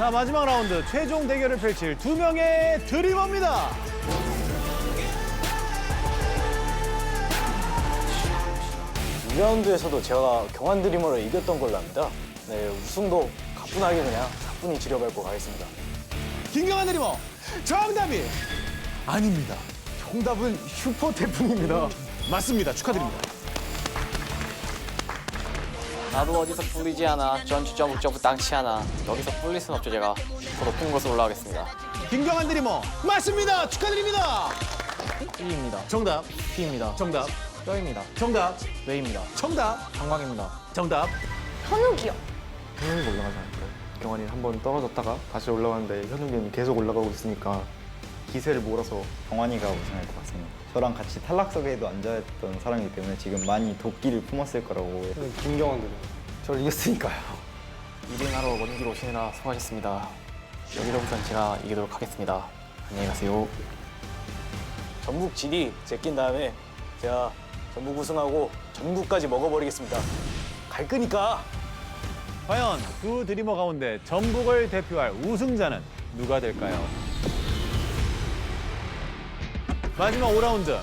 자 마지막 라운드 최종 대결을 펼칠 두 명의 드리머입니다. 2라운드에서도 제가 경환 드리머를 이겼던 걸로 압니다. 네, 우승도 가뿐하게 그냥 가뿐히 지려밟고 가겠습니다. 김경환 드리머 정답이 아닙니다. 정답은 슈퍼 태풍입니다. 맞습니다. 축하드립니다. 나도 어디서 뿔리지 않아. 전주 점프 땅치 않아. 여기서 뿔릴 순 없죠, 제가. 더 높은 곳으로 올라가겠습니다. 김경환 드리머 맞습니다. 축하드립니다. P입니다. 정답 P입니다. 정답 뼈입니다. 정답 뇌입니다. 정답 방광입니다. 정답 현욱이요. 현욱이 올라가지 않을까요? 경환이 한 번 떨어졌다가 다시 올라가는데 현욱이는 계속 올라가고 있으니까 기세를 몰아서 경환이가 우승할 것 같습니다. 저랑 같이 탈락석에도 앉아있던 사람이기 때문에 지금 많이 도끼를 품었을 거라고 김경환 들이 저를 이겼으니까요. 1인하러 먼 길 오시느라 수고하셨습니다. 여기로부터는 제가 이기도록 하겠습니다. 안녕히 가세요. 전북 GD 제낀 다음에 제가 전북 우승하고 전국까지 먹어버리겠습니다. 갈 거니까. 과연 두 드리머 가운데 전북을 대표할 우승자는 누가 될까요? 마지막 5라운드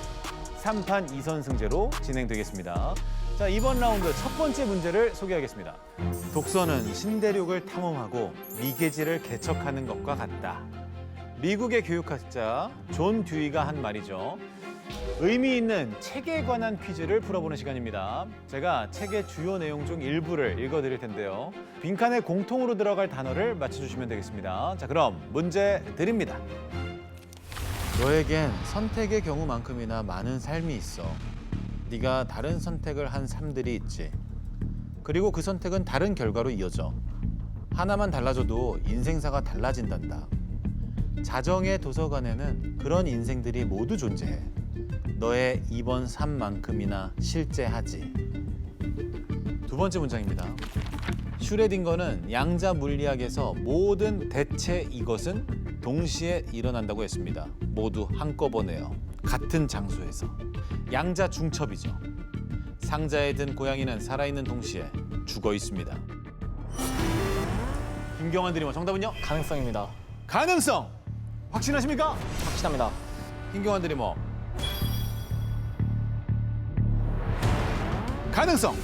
3판 2선 승제로 진행되겠습니다. 자, 이번 라운드 첫 번째 문제를 소개하겠습니다. 독서는 신대륙을 탐험하고 미개지를 개척하는 것과 같다. 미국의 교육학자 존 듀이가 한 말이죠. 의미 있는 책에 관한 퀴즈를 풀어보는 시간입니다. 제가 책의 주요 내용 중 일부를 읽어드릴 텐데요. 빈칸에 공통으로 들어갈 단어를 맞춰주시면 되겠습니다. 자, 그럼 문제 드립니다. 너에겐 선택의 경우만큼이나 많은 삶이 있어. 네가 다른 선택을 한 삶들이 있지. 그리고 그 선택은 다른 결과로 이어져. 하나만 달라져도 인생사가 달라진단다. 자정의 도서관에는 그런 인생들이 모두 존재해. 너의 이번 삶만큼이나 실제하지. 두 번째 문장입니다. 슈레딩거는 양자 물리학에서 모든 대체 이것은 동시에 일어난다고 했습니다. 모두 한꺼번에요. 같은 장소에서. 양자 중첩이죠. 상자에 든 고양이는 살아있는 동시에 죽어 있습니다. 김경환 드리머 정답은요? 가능성입니다. 가능성 확신하십니까? 확신합니다. 김경환 드리머 가능성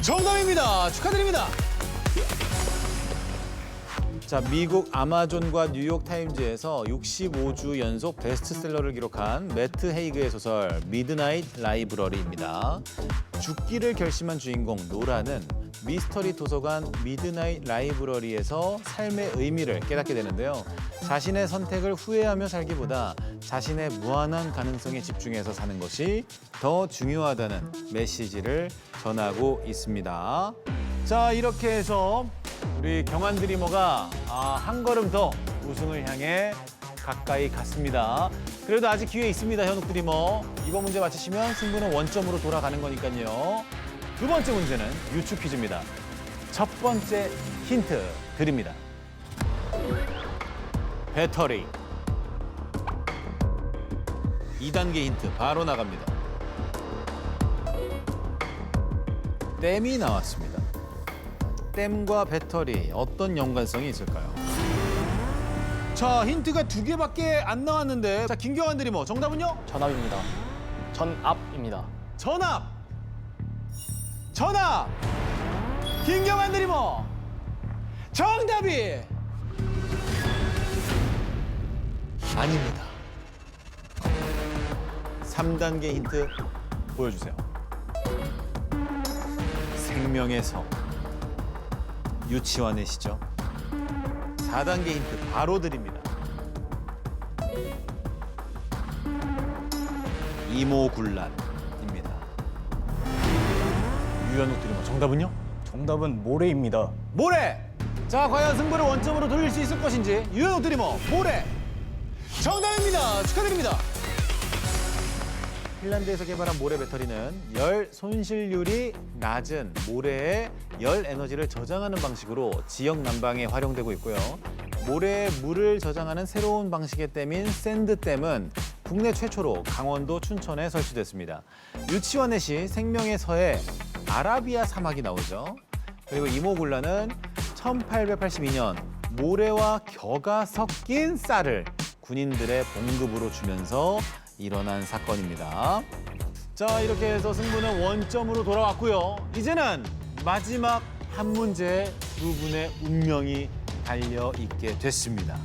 정답입니다 축하드립니다 자 미국 아마존과 뉴욕 타임즈에서 65주 연속 베스트셀러를 기록한 매트 헤이그의 소설 미드나잇 라이브러리입니다 죽기를 결심한 주인공 노라는 미스터리 도서관 미드나잇 라이브러리에서 삶의 의미를 깨닫게 되는데요. 자신의 선택을 후회하며 살기보다 자신의 무한한 가능성에 집중해서 사는 것이 더 중요하다는 메시지를 전하고 있습니다. 자, 이렇게 해서 우리 경환 드리머가 아, 한 걸음 더 우승을 향해 가까이 갔습니다. 그래도 아직 기회 있습니다, 현욱 드리머. 이번 문제 맞히시면 승부는 원점으로 돌아가는 거니까요. 두 번째 문제는 유추 퀴즈입니다. 첫 번째 힌트 드립니다. 배터리. 2단계 힌트 바로 나갑니다. 댐이 나왔습니다. 댐과 배터리 어떤 연관성이 있을까요? 자, 힌트가 두 개밖에 안 나왔는데 자, 김경환 드리머 정답은요? 전압입니다. 전압입니다. 전압! 전압! 김경환 드리머! 정답이! 아닙니다. 3단계 힌트 보여주세요. 생명의 성. 유치원의 시죠. 4단계 힌트 바로 드립니다. 이모군란입니다. 유연욱 드리머 정답은요? 정답은 모래입니다. 모래! 자, 과연 승부를 원점으로 돌릴 수 있을 것인지 유연욱 드리머 모래! 정답입니다. 축하드립니다. 핀란드에서 개발한 모래 배터리는 열 손실률이 낮은 모래의 열 에너지를 저장하는 방식으로 지역 난방에 활용되고 있고요. 모래에 물을 저장하는 새로운 방식의 댐인 샌드댐은 국내 최초로 강원도 춘천에 설치됐습니다. 유치원의 시 생명의 서에 아라비아 사막이 나오죠. 그리고 이모굴라는 1882년 모래와 겨가 섞인 쌀을 군인들의 봉급으로 주면서 일어난 사건입니다. 자, 이렇게 해서 승부는 원점으로 돌아왔고요. 이제는 마지막 한 문제에 두 분의 운명이 달려 있게 됐습니다.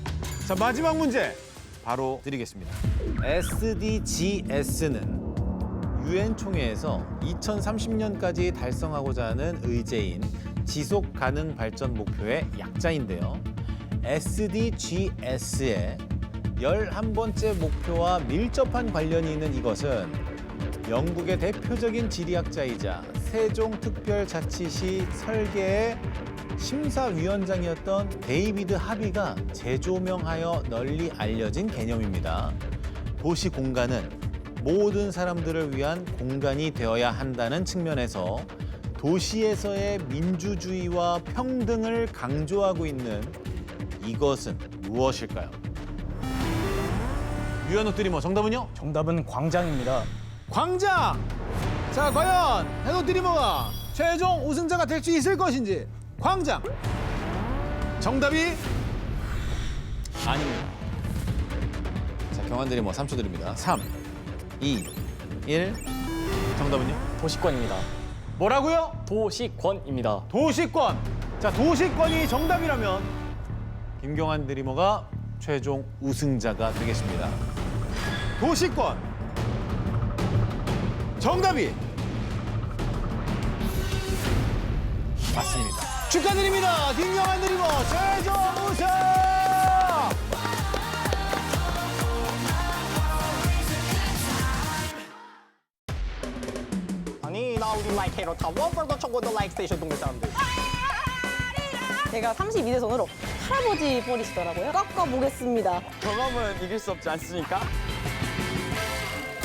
자, 마지막 문제 바로 드리겠습니다. SDGs는 유엔 총회에서 2030년까지 달성하고자 하는 의제인 지속 가능 발전 목표의 약자인데요. SDGs의 11번째 목표와 밀접한 관련이 있는 이것은 영국의 대표적인 지리학자이자 세종특별자치시 설계의 심사위원장이었던 데이비드 하비가 재조명하여 널리 알려진 개념입니다. 도시 공간은 모든 사람들을 위한 공간이 되어야 한다는 측면에서 도시에서의 민주주의와 평등을 강조하고 있는 이것은 무엇일까요? 유연욱 드리머 정답은요? 정답은 광장입니다. 광장! 자, 과연 해독 드리머가 최종 우승자가 될 수 있을 것인지 광장! 정답이 아닙니다. 자, 경환 드리머 3초 드립니다. 3, 2, 1. 정답은요? 도시권입니다. 뭐라고요? 도시권입니다. 도시권. 자, 도시권이 정답이라면 김경환 드리머가 최종 우승자가 되겠습니다. 도시권. 정답이 맞습니다. 축하드립니다. 김경환 드리머 최종 우승! 아니 나 우리 마이 캐럿 다 원벌더 청고도 라이크 스테이션 동네 사람들 제가 32대 손으로 할아버지 버리시더라고요. 꺾어보겠습니다. 경험은 이길 수 없지 않습니까?